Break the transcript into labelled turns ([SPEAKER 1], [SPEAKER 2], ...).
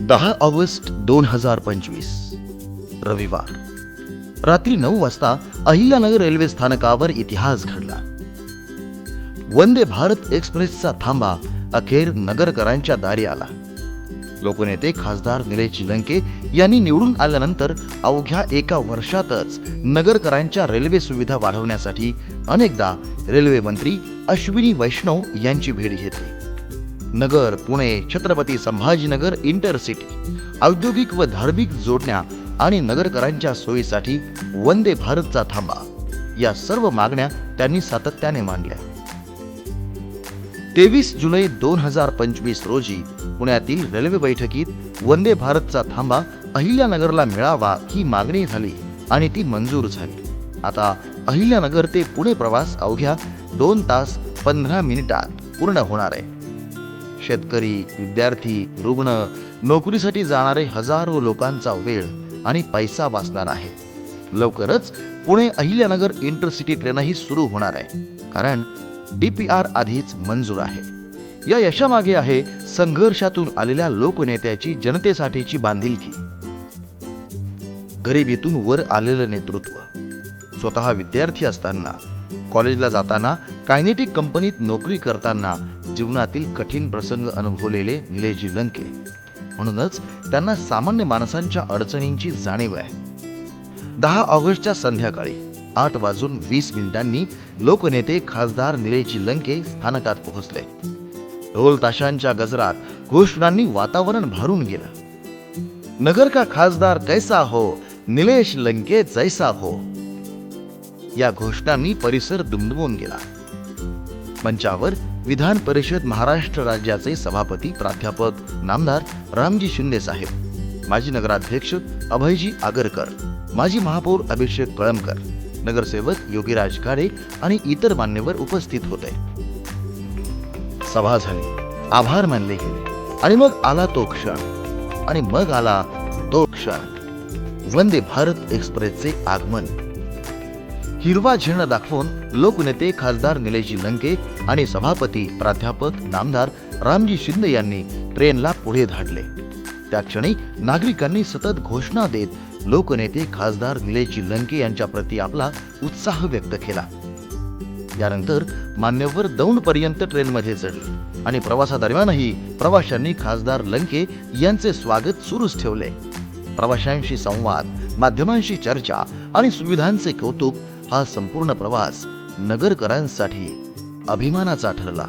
[SPEAKER 1] दहा ऑगस्ट दोन हजार पंचवीस रविवार. रात्री नऊ वाजता अहिल्यानगर रेल्वे स्थानकावर इतिहास घडला. वंदे भारत एक्सप्रेसचा थांबा अखेर नगरकरांच्या दारी आला. लोकनेते खासदार निलेश लंके यांनी निवडून आल्यानंतर अवघ्या एका वर्षातच नगरकरांच्या रेल्वे सुविधा वाढवण्यासाठी अनेकदा रेल्वे मंत्री अश्विनी वैष्णव यांची भेट घेतली. नगर पुणे छत्रपती संभाजीनगर इंटरसिटी. औद्योगिक व धार्मिक जोडण्या आणि नगरकरांच्या सोयीसाठी वंदे भारतचा थांबा. या सर्व मागण्या त्यांनी सातत्याने मांडल्या. तेवीस जुलै दोन हजार पंचवीस रोजी पुण्यातील रेल्वे बैठकीत वंदे भारतचा थांबा अहिल्यानगरला मिळावा ही मागणी झाली आणि ती मंजूर झाली. आता अहिल्यानगर ते पुणे प्रवास अवघ्या दोन तास पंधरा मिनिटात पूर्ण होणार आहे. शेतकरी विद्यार्थी रुग्ण नोकरीसाठी जाणारे हजारो लोकांचा वेळ आणि पैसा वाचणार आहे. लवकरच पुणे अहिल्यानगर इंटरसिटी ट्रेनही सुरू होणार आहे. कारण डी पी आर आधीच मंजूर आहे. या यशामागे आहे संघर्षातून आलेल्या लोकनेत्याची जनतेसाठीची बांधिलकी. गरिबीतून वर आलेलं नेतृत्व. स्वतः विद्यार्थी असताना कॉलेजला जाताना कायनेटिक कंपनीत नोकरी करताना जीवनातील कठीण प्रसंग अनुभवलेले निलेजी लंके. म्हणूनच त्यांना सामान्य माणसांच्या अडचणींची जाणीव आहे. दहा ऑगस्टच्या संध्याकाळी आठ वाजून वीस मिनिटांनी लोकनेते खासदार निलेजी लंके स्थानकात पोहोचले. ढोल ताशांच्या गजरात घोषणांनी वातावरण भरून गेलं. नगर का खासदार कैसा हो? निलेश लंके जैसा हो? या घोषणांनी परिसर दुमदुमून गेला. मंचावर विधान परिषद महाराष्ट्र राज्याचे सभापती प्राध्यापक नामदार रामजी शिंदे साहेब माजी नगराध्यक्ष अभयजी आगरकर माजी महापौर अभिषेक कळमकर नगरसेवक योगीराज काळे आणि इतर मान्यवर उपस्थित होते. सभा झाली आभार मानले गेले आणि मग आला तो क्षण आणि मग आला तो क्षण. वंदे भारत एक्सप्रेसचे आगमन. हिरवा झेंडा दाखवून लोकनेते खासदार निलेशजी लंके आणि सभापती प्राध्यापक नामदार रामजी शिंदे यांनी ट्रेनला पुढे धाडले. त्या क्षणी नागरिकांनी सतत घोषणा देत लोकनेते खासदार निलेशजी लंके यांच्या प्रती आपला उत्साह व्यक्त केला. यानंतर मान्यवर दौंड पर्यंत ट्रेनमध्ये चढले आणि प्रवासादरम्यानही प्रवाशांनी खासदार लंके यांचे स्वागत सुरूच ठेवले. प्रवाशांशी संवाद माध्यमांशी चर्चा आणि सुविधांचे कौतुक हा संपूर्ण प्रवास नगरकरांसाठी अभिमानाचा ठरला.